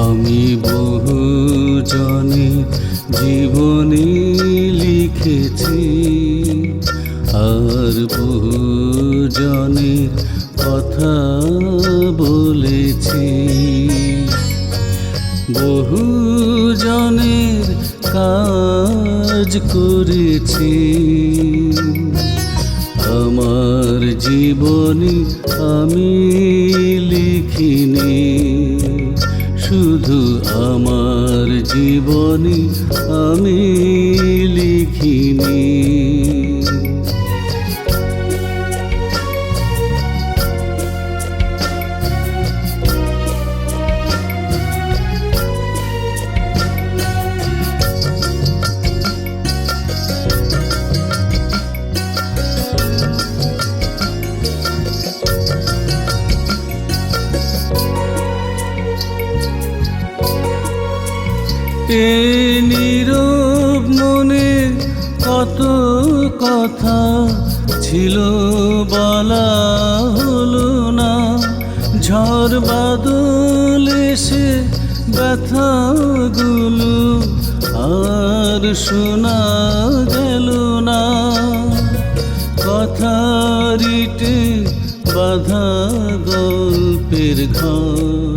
আমি বহু জনে জীবনী লিখেছি আর বহু জনের কথা বলেছি। বহু জনের কাজ করেছি। আমার জীবনী আমি লিখিনি। শুধু আমার জীবনী আমি লিখিনি। এ নীরব মনে কত কথা ছিল বলা হলো না। ঝড় বাদল এসে ব্যথাগুলো আর শোনা গেল না। কথারিটে বাধা গল্পের ঘর।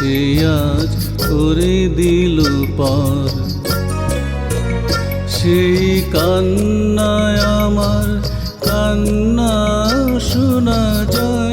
নিমেষে আজ করে দিল পর। সেই কান্নায় আমার কান্না শোনা যায়নি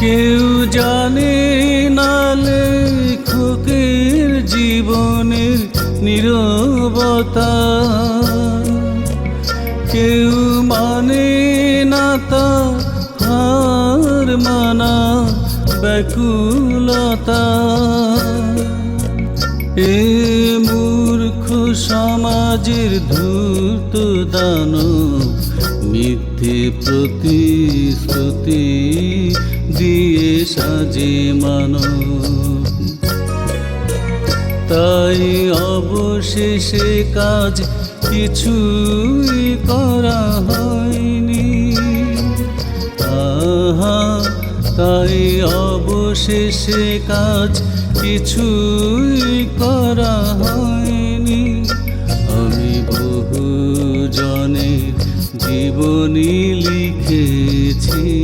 কেউ জানে না লেখকের জীবনের নীরবতা। কেউ মানে না তা হার মানা ব্যাকুলতা। এ সমাজের ধূর্ত দানব মিথ্যে প্রতিশ্রুতি দিয়ে সাজে মানব। তাই অবশেষে কাজ কিছুই করা হয়নি। আহা, তাই অবশেষে কাজ কিছুই জীবনী লিখেছি।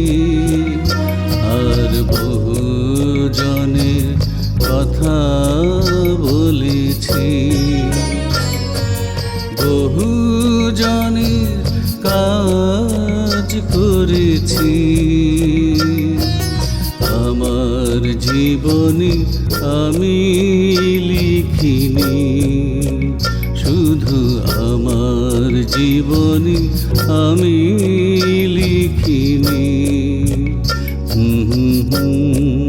আর বহু জনের কথা বলেছি। বহু জনের কাজ করেছি। আমার জীবনী আমি লিখিনি। শুধু আমার জীবনী আমি লিখিনি। হুম হুম